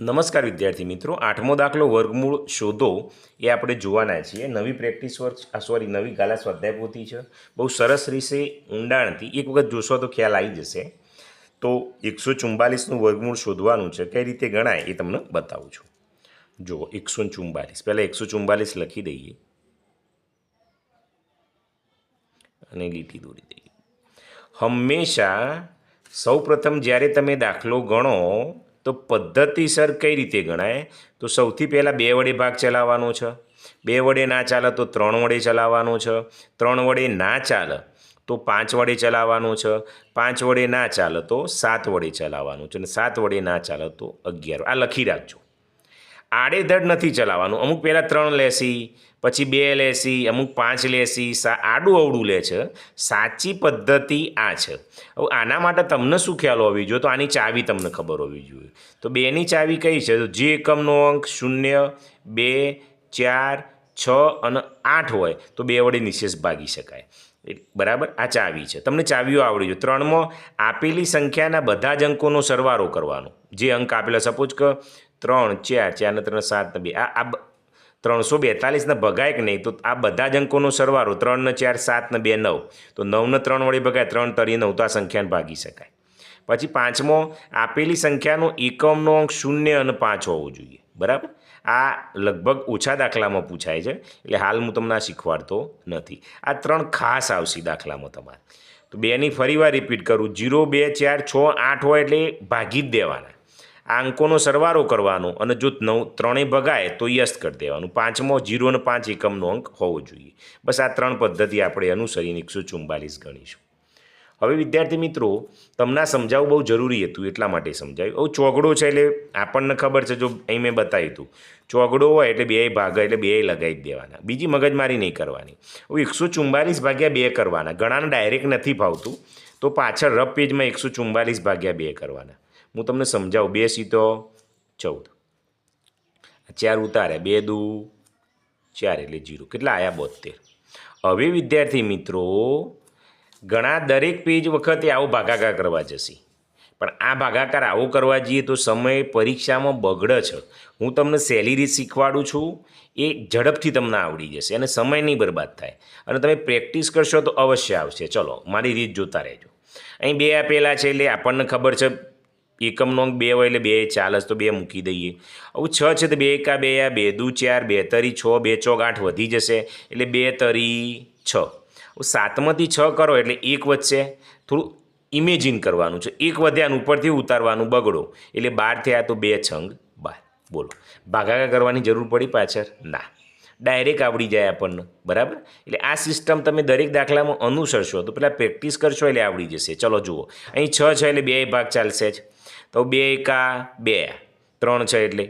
નમસ્કાર વિદ્યાર્થી મિત્રો, આઠમો દાખલો વર્ગમૂળ શોધો એ આપણે જોવાના છીએ. નવી પ્રેક્ટિસ વર્ક સોરી નવી ગાલા સ્વાધ્યાય પોથી છે. બહુ સરસ રીતે ઊંડાણથી, એક વખત જોશો તો ખ્યાલ આવી જશે. તો એકસો ચુમ્બાલીસનું વર્ગમૂળ શોધવાનું છે. કઈ રીતે ગણાય એ તમને બતાવું છું. જુઓ એકસો ચુમ્બાલીસ પહેલાં એકસો ચુમ્બાલીસ લખી દઈએ. અને લીટી દોરી દઈએ. હંમેશા સૌપ્રથમ જ્યારે તમે દાખલો ગણો તો પદ્ધતિસર કઈ રીતે ગણાય? તો સૌથી પહેલાં બે વડે ભાગ ચલાવવાનો છે. બે વડે ના ચાલે તો ત્રણ વડે ચલાવવાનો છે. ત્રણ વડે ના ચાલે તો પાંચ વડે ચલાવવાનું છે. પાંચ વડે ના ચાલે તો સાત વડે ચલાવવાનું છે અને સાત વડે ના ચાલે તો અગિયાર. આ લખી રાખજો. આડેધડ નથી ચલાવવાનું. અમુક પહેલાં ત્રણ લેસી પછી બે લેસી, અમુક પાંચ લેસી, સા, આડું અવડું લે છે. સાચી પદ્ધતિ આ છે. હવે આના માટે તમને શું ખ્યાલ હોવી જોઈએ? તો આની ચાવી તમને ખબર હોવી જોઈએ. તો બેની ચાવી કઈ છે? તો જે એકમનો અંક શૂન્ય, બે, ચાર, છ અને આઠ હોય, તો બે વડે નિશેષ ભાગી શકાય. બરાબર? આ ચાવી છે. તમને ચાવીઓ આવડી જોઈએ. ત્રણમાં, આપેલી સંખ્યાના બધા જ અંકોનો સરવારો કરવાનો. જે અંક આપેલા સપોઝ કે ત્રણ, ચાર ચાર ને ત્રણ, સાત ને બે. આ ત્રણસો બેતાલીસને ભગાય કે નહીં, તો આ બધા જ અંકોનો સરવાળો ત્રણને ચાર સાતને બે, નવ. તો નવને ત્રણ વડે ભગાય, ત્રણ તરી નવ, તો આ સંખ્યાને ભાગી શકાય. પછી પાંચમો, આપેલી સંખ્યાનો એકમનો અંક શૂન્ય અને પાંચ હોવો જોઈએ. બરાબર? આ લગભગ ઓછા દાખલામાં પૂછાય છે, એટલે હાલ હું તમને આ શીખવાડતો નથી. આ ત્રણ ખાસ આવશે દાખલામાં તમારે. તો બેની ફરીવાર રિપીટ કરું, જીરો, બે, ચાર, છ, આઠ હોય એટલે ભાગી જ દેવાના. આ અંકોનો સરવાળો કરવાનો અને જો નવ ત્રણેય ભગાય તો યસ કરી દેવાનું. પાંચમો જીરો અને પાંચ એકમનો અંક હોવો જોઈએ. બસ આ ત્રણ પદ્ધતિ આપણે અનુસરીને એકસો ચુમ્બાલીસ ગણીશું. હવે વિદ્યાર્થી મિત્રો, તમને સમજાવવું બહુ જરૂરી હતું, એટલા માટે સમજાવ્યું હવે ચોગડો છે એટલે આપણને ખબર છે, જો અહીં મેં બતાવ્યું હતું. ચોગડો હોય એટલે બે ભાગ એટલે બે લગાવી જ દેવાના. બીજી મગજમારી નહીં કરવાની. હવે એકસો ચુમ્બાલીસ ભાગ્યા બે કરવાના. ઘણાને ડાયરેક્ટ નથી ફાવતું. તો પાછળ રફ પેજમાં એકસો ચુમ્બાલીસ ભાગ્યા બે કરવાના. હું તમને સમજાવું, બે સીતો ચૌદ. ચાર ઉતાર્યા, બે દુ, ચાર એટલે જીરો. કેટલા આવ્યા બોતેર હવે વિદ્યાર્થી મિત્રો, ઘણા દરેક પેજ વખતે આવો ભાગાકાર કરવા જશે. પણ આ ભાગાકાર આવો કરવા જઈએ તો સમય પરીક્ષામાં બગડે છે. હું તમને સહેલી રીત શીખવાડું છું, એ ઝડપથી તમને આવડી જશે અને સમય નહીં બરબાદ થાય. અને તમે પ્રેક્ટિસ કરશો તો અવશ્ય આવશે. ચલો, મારી રીત જોતા રહેજો. અહીં બે આપેલા છે એટલે આપણને ખબર છે એકમનો અંક બે હોય એટલે બે ચાલે તો બે મૂકી દઈએ. આવું છ છે તો બે એકા બે આ બે દુ ચાર, બે તરી છ, બે ચોક આઠ વધી જશે, એટલે બે તરી છ. સાતમાંથી છ કરો એટલે એક વધશે. થોડું ઇમેજિન કરવાનું છે. એક વધ્યાનું ઉપરથી ઉતારવાનું બગડો. એટલે બાર થયા તો બે છંગ બાર. બોલો. ભાગાકાર કરવાની જરૂર પડી પાછળ? ના. ડાયરેક્ટ આવડી જાય આપણને. બરાબર? એટલે આ સિસ્ટમ તમે દરેક દાખલામાં અનુસરશો, તો પેલા પ્રેક્ટિસ કરશો એટલે આવડી જશે. ચલો જુઓ. અહીં છ છે એટલે બે ભાગ ચાલશે જ. તો બે એકા બે. ત્રણ છે એટલે.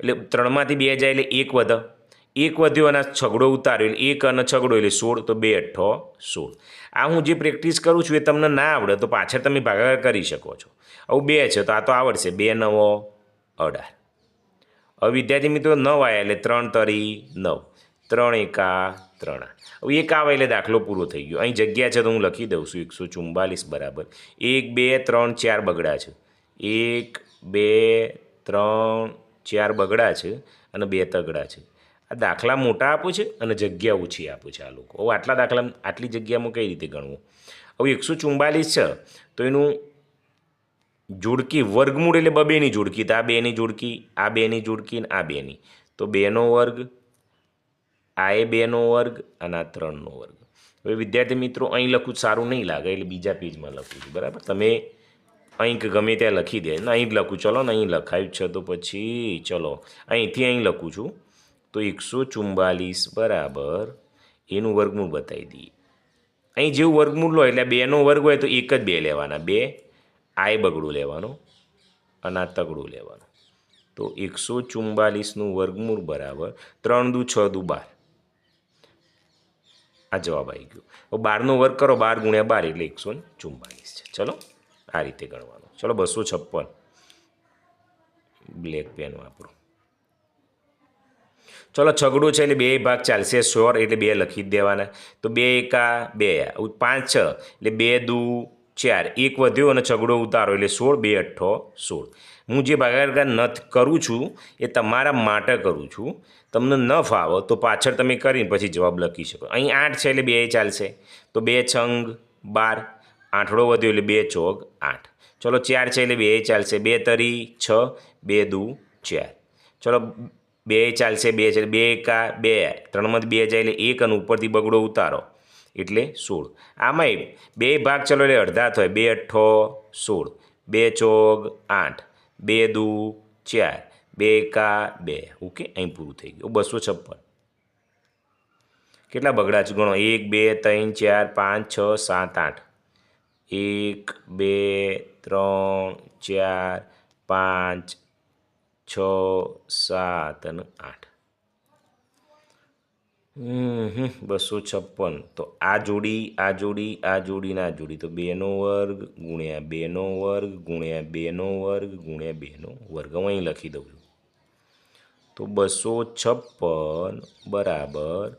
એટલે ત્રણમાંથી બે જાય એટલે એક વધે. એક વધ્યો અને છગડો ઉતાર્યો એટલે એક અને છગડો એટલે સોળ, તો બે અઠ્ઠો સોળ. આ હું જે પ્રેક્ટિસ કરું છું એ તમને ના આવડે તો પાછળ તમે ભાગાકાર કરી શકો છો. આવું બે છે તો આ તો આવડશે. બે, નવો, અઢાર. હવે વિદ્યાર્થી મિત્રો નવ આવ્યા એટલે ત્રણ તરી નવ. ત્રણ એકા ત્રણ હવે એક આવે એટલે દાખલો પૂરો થઈ ગયો. અહીં જગ્યા છે તો હું લખી દઉં છું. એકસો ચુમ્બાલીસ બરાબર. એક, બે, ત્રણ, ચાર બગડા છે. એક, બે, ત્રણ, ચાર બગડા છે અને બે તગડા છે. આ દાખલા મોટા આપું છે અને જગ્યા ઓછી આપું છે આ લોકો. હવે આટલા દાખલા, આટલી જગ્યામાં કઈ રીતે ગણવું? હવે એકસો ચુમ્બાલીસ છે, તો એનું જોડકી વર્ગમૂળ એટલે બબેની જોડકી. તો આ બેની જોડકી, આ બેની જોડકી ને આ બેની. તો બેનો વર્ગ, આ એ બેનો વર્ગ અને આ ત્રણનો વર્ગ. હવે વિદ્યાર્થી મિત્રો, અહીં લખું સારું નહીં લાગે, એટલે બીજા પેજમાં લખું છું. બરાબર? તમે અહીં કે ગમે ત્યાં લખી દે. ને, અહીં જ લખું. ચલો ને અહીં લખાયું છે તો પછી ચલો. અહીંથી અહીં લખું છું. તો એકસો ચુમ્બાલીસ બરાબર. એનું વર્ગમૂળ બતાવી દઈએ. અહીં જેવું વર્ગમૂળ લો, એટલે બેનો વર્ગ હોય તો એક જ બે લેવાના. બે, આય બગડું લેવાનો અને આ તગડું લેવાનું. તો એકસો ચુમ્બાલીસનું વર્ગમૂળ બરાબર. ત્રણ દુ છ દુ બાર. આ જવાબ આવી ગયો. બારનો વર્ગ કરો, બાર ગુણ્યા બાર એટલે એકસો ચુમ્બાલીસ છે. ચલો. આ રીતે ગણવાનું ચલો, બસો છપ્પન. બ્લેક પેન વાપરો. ચલો, છગડું છે એટલે બે ભાગ ચાલશે સોર એટલે બે લખી દેવાના. તો બે એકા બે પાંચ છ, એટલે બે દુ, ચાર. એક વધ્યો અને છગડો ઉતારો, એટલે સોળ, બે અઠ્ઠો, સોળ. હું જે ભાગાકાર નથ કરું છું, એ તમારા માટે કરું છું. તમને ન ફાવો તો પાછળ તમે કરીને પછી જવાબ લખી શકો. અહીં આઠ છે, એટલે બે ચાલશે. તો બે છંગ, બાર. આઠડો વધ્યો એટલે બે ચોગ આઠ. ચલો ચાર છે એટલે બે ચાલશે. બે તરી છ, બે દુ ચાર. ચલો બે ચાલશે, બે છે બે એકા, બે ત્રણમાંથી બે જાય એટલે એક અને ઉપરથી બગડો ઉતારો. એટલે સોળ. આમાંય બે ભાગ ચલો એટલે અડધા થાય. બે અઠ્ઠો, સોળ. બે ચોગ આઠ. બે દુ ચાર. બે એકા, બે. ઓકે? અહીં પૂરું થઈ ગયું. બસો છપ્પન. કેટલા બગડા છે? ગણો. એક, બે, ત્રણ, ચાર, પાંચ, છ, સાત, આઠ. એક, બે, ત્રણ, ચાર, પાંચ, છ, સાત અને આઠ. હમ, બસો છપ્પન. તો આ જોડી આ જોડી આ જોડી ના જોડી. તો બેનો વર્ગ ગુણ્યા બેનો વર્ગ ગુણ્યા બેનો વર્ગ ગુણ્યા બેનો વર્ગ. હું અહીં લખી દઉં છું. તો બસો છપ્પન બરાબર.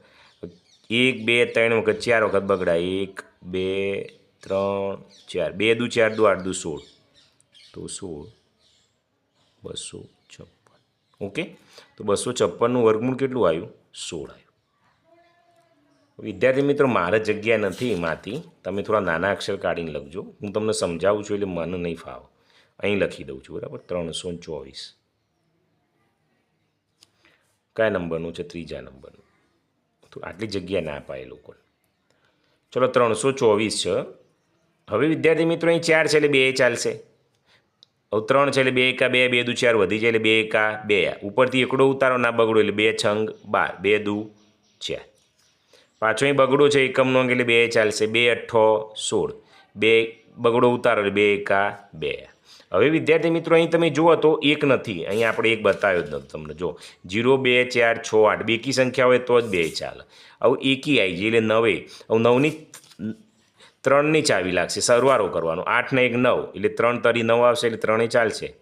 એક, બે, ત્રણ વખત, ચાર વખત બગડા એક, બે ત્રણ, ચાર. બે દુ ચાર દુ, આઠ દુ સોળ. તો સોળ, બસો છપ્પન. ઓકે? તો બસો છપ્પનનું વર્ગમૂળ કેટલું આવ્યું? સોળ આવ્યું. વિદ્યાર્થી મિત્રો, મારે જગ્યા નથી એમાંથી. તમે થોડા નાના અક્ષર કાઢીને લખજો. હું તમને સમજાવું છું એટલે મને નહીં ફાવ. અહીં લખી દઉં છું, બરાબર? ત્રણસો ચોવીસ. કયા નંબરનું છે? ત્રીજા નંબરનું. તો આટલી જગ્યા ના અપાય લોકોને. ચલો, ત્રણસો ચોવીસ છે. હવે વિદ્યાર્થી મિત્રો, અહીં ચાર છે એટલે બે ચાલશે. હવે ત્રણ છે એટલે બે એકા, બે બે દુ ચાર, વધી જાય એટલે બે એકા, બે ઉપરથી એકડો ઉતારો ના બગડો, એટલે બે છંગ, બાર. બે દુ ચાર. પાછો અહીં બગડો છે, એકમનો અંક, એટલે બે ચાલશે. બે અઠ્ઠો, સોળ. બે બગડો ઉતારો, એટલે બે એકા, બે હવે વિદ્યાર્થી મિત્રો, અહીં તમે જુઓ તો એક નથી. અહીં આપણે એક બતાવ્યો જ નથી તમને. જો જીરો, બે, ચાર, છ, આઠ. બેકી સંખ્યા હોય તો જ બે ચાલે. હવે એકી આવી જાય એટલે નવે. હવે નવની ત્રણની ચાવી લાગશે સરવારો કરવાનો. આઠને એક નવ, એટલે ત્રણ તરી નવ આવશે, એટલે ત્રણે ચાલશે.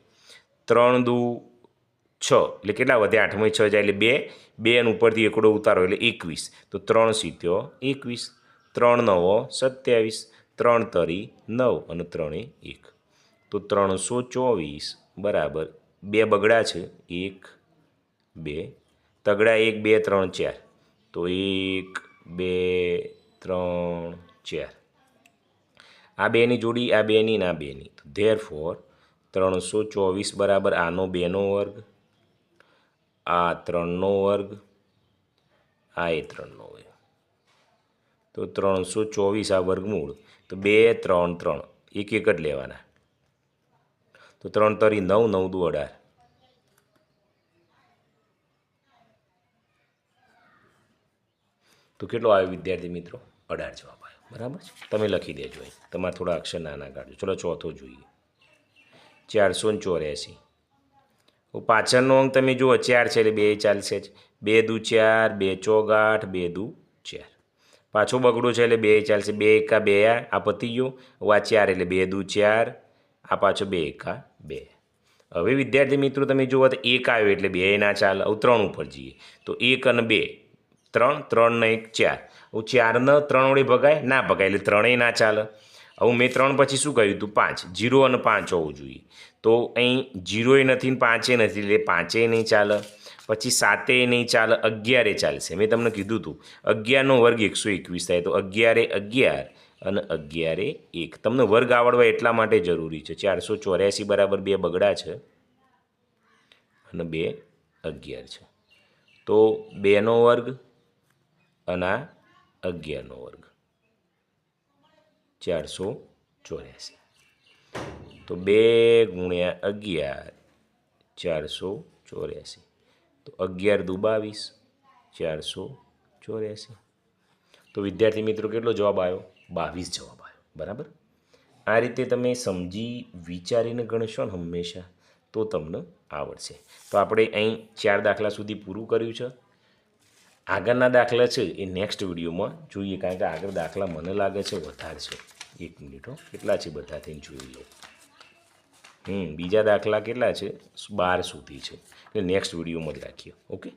ત્રણ દુ છ, એટલે કેટલા વધે? આઠમાં છ જાય, એટલે બે. બે અને ઉપરથી એકડો ઉતારો, એટલે એકવીસ. તો ત્રણ સિત્યો એકવીસ. ત્રણ નવો, સત્યાવીસ. ત્રણ તરી નવ અને ત્રણે એક. તો ત્રણસો ચોવીસ બરાબર બે બગડા છે. એક, બે. તગડા એક, બે, ત્રણ, ચાર. તો એક, બે, ત્રણ, ચાર. આ બેની જોડી, આ બેની ને બેની. તો ધેર ફોર ત્રણસો ચોવીસ બરાબર આનો બેનો વર્ગ, આ ત્રણનો વર્ગ, આ એ ત્રણનો વર્ગ તો ત્રણસો ચોવીસ આ વર્ગમૂળ તો બે, ત્રણ ત્રણ. એક એક જ લેવાના. તો ત્રણ તરી નવ નવ દુ અઢાર. તો કેટલો આવ્યો વિદ્યાર્થી મિત્રો? અઢાર જવાબ આવ્યો બરાબર છે? તમે લખી દેજો અહીં. તમારે થોડા અક્ષર નાના કાઢજો. ચલો ચોથો જોઈએ. ચારસો ને ચોર્યાસી. પાછળનો અંક તમે જુઓ, ચાર છે એટલે બે ચાલશે જ. બે દુ ચાર, બે ચોગાઠ, બે દુ ચાર. પાછો બગડો છે એટલે બે ચાલશે. બે એકા બે આ પતી ગયો. આ ચાર એટલે બે દુ ચાર, આ પાછો બે એકા બે. હવે વિદ્યાર્થી મિત્રો તમે જુઓ તો એક આવ્યો એટલે બે ના ચાલ. હવે ત્રણ ઉપર જઈએ. તો એક અને બે. ત્રણ ત્રણનો એક ચાર. હું ચારને ત્રણ વડે ભગાય? ના ભગાય, એટલે ત્રણેય ના ચાલે. હવે મેં ત્રણ પછી શું કહ્યું હતું પાંચ. જીરો અને પાંચ હોવું જોઈએ. તો અહીં જીરોય નથી ને પાંચે નથી, એટલે પાંચેય નહીં ચાલે. પછી સાતેય નહીં ચાલે, અગિયારે ચાલશે. મેં તમને કીધું હતું અગિયારનો વર્ગ એકસો એકવીસ થાય. તો અગિયારે અગિયાર અને અગિયારે એક. તમને વર્ગ આવડવા એટલા માટે જરૂરી છે. ચારસો ચોર્યાસી બરાબર બે બગડા છે અને બે અગિયાર છે. તો બેનો વર્ગ અને અગિયારનો વર્ગ. ચારસો ચોર્યાસી. તો બે ગુણ્યા અગિયાર, ચારસો ચોર્યાસી. તો અગિયાર દુ બાવીસ, ચારસો ચોર્યાસી. તો વિદ્યાર્થી મિત્રો કેટલો જવાબ આવ્યો? બાવીસ જવાબ આવ્યો. બરાબર? આ રીતે તમે સમજી વિચારીને ગણશો ને હંમેશા, તો તમને આવડશે. તો આપણે અહીં ચાર દાખલા સુધી પૂરું કર્યું છે. આગળના દાખલા છે, એ નેક્સ્ટ વિડીયોમાં જોઈએ, કારણ કે આગળ દાખલા મને લાગે છે વધારે છે. એક મિનિટો કેટલા છે બધા થઈને જોઈ લો. હમ, બીજા દાખલા કેટલા છે? બાર સુધી છે. એટલે નેક્સ્ટ વિડીયોમાં જ રાખીએ, ઓકે?